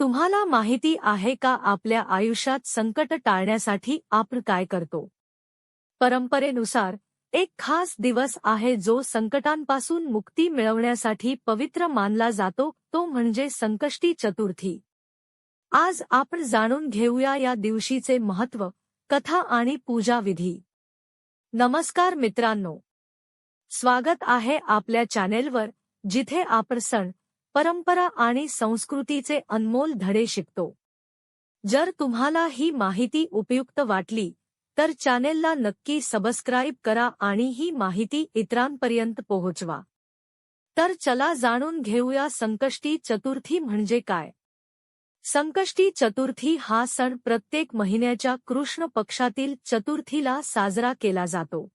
तुम्हाला माहिती आहे का आपल्या आयुष्यात संकट टाळण्यासाठी आपण काय करतो? परंपरेनुसार एक खास दिवस आहे जो संकटांपासून मुक्ती मिळवण्यासाठी पवित्र मानला जातो तो म्हणजे संकष्टी चतुर्थी. आज आपण जाणून घेऊया या दिवशीचे महत्त्व कथा आणि पूजा विधी. नमस्कार मित्रांनो. स्वागत आहे आपल्या चॅनेलवर जिथे आपण सण परंपरा आणि संस्कृतीचे अनमोल धडे शिकतो. जर तुम्हाला ही माहिती उपयुक्त वाटली तर चॅनेलला नक्की सबस्क्राईब करा आणि ही माहिती इतरांपर्यंत पोहोचवा. तर चला जाणून घेऊया संकष्टी चतुर्थी म्हणजे काय. संकष्टी चतुर्थी हा सण प्रत्येक महिन्याच्या कृष्ण पक्षातील चतुर्थीला साजरा केला जातो.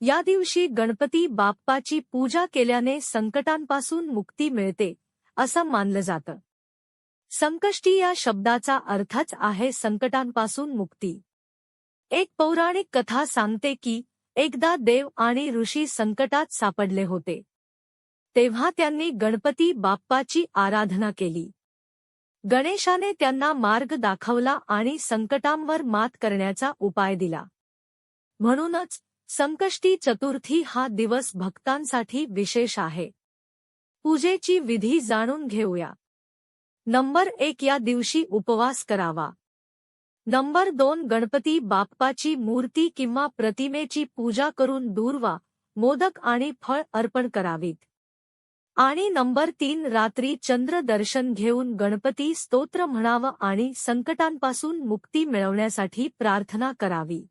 या दिवशी गणपती बाप्पाची पूजा केल्याने संकटांपासून मुक्ती मिळते असं मानलं जातं. संकष्टी या शब्दाचा अर्थच आहे संकटांपासून मुक्ती. एक पौराणिक कथा सांगते की एकदा देव आणि ऋषी संकटात सापडले होते. तेव्हा त्यांनी गणपती बाप्पाची आराधना केली. गणेशाने त्यांना मार्ग दाखवला आणि संकटांवर मात करण्याचा उपाय दिला. म्हणूनच संकष्टी चतुर्थी हा दिवस भक्तांसाठी विशेष आहे. पूजेची विधी जाणून घेऊया. नंबर एक या दिवशी उपवास करावा. नंबर दोन गणपती बाप्पाची मूर्ती किंवा प्रतिमेची पूजा करून दूरवा मोदक आणि फळ अर्पण करावीत. आणि नंबर तीन रात्री चंद्र दर्शन घेऊन गणपती स्तोत्र म्हणावं आणि संकटांपासून मुक्ती मिळवण्यासाठी प्रार्थना करावी.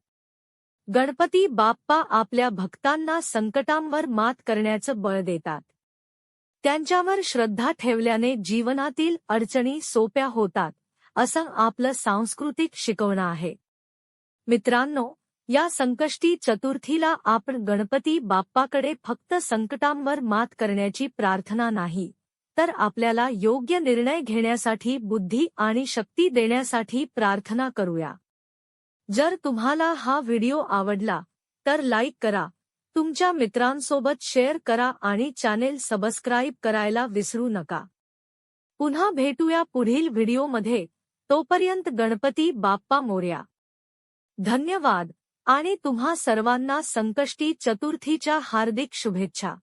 गणपती बाप्पा आपल्या भक्तांना संकटांवर मात करण्याचं बळ देतात. त्यांच्यावर श्रद्धा ठेवल्याने जीवनातील अडचणी सोप्या होतात असं आपलं सांस्कृतिक शिकवणं आहे. मित्रांनो या संकष्टी चतुर्थीला आपण गणपती बाप्पाकडे फक्त संकटांवर मात करण्याची प्रार्थना नाही तर आपल्याला योग्य निर्णय घेण्यासाठी बुद्धी आणि शक्ती देण्यासाठी प्रार्थना करूया. जर तुम्हाला हा व्हिडिओ आवडला तर लाईक करा. तुमच्या मित्रांसोबत शेअर करा आणि चॅनेल सबस्क्राईब करायला विसरू नका. पुन्हा भेटूया पुढील व्हिडिओमध्ये. तोपर्यंत गणपती बाप्पा मोर्या. धन्यवाद आणि तुम्हा सर्वांना संकष्टी चतुर्थीच्या हार्दिक शुभेच्छा.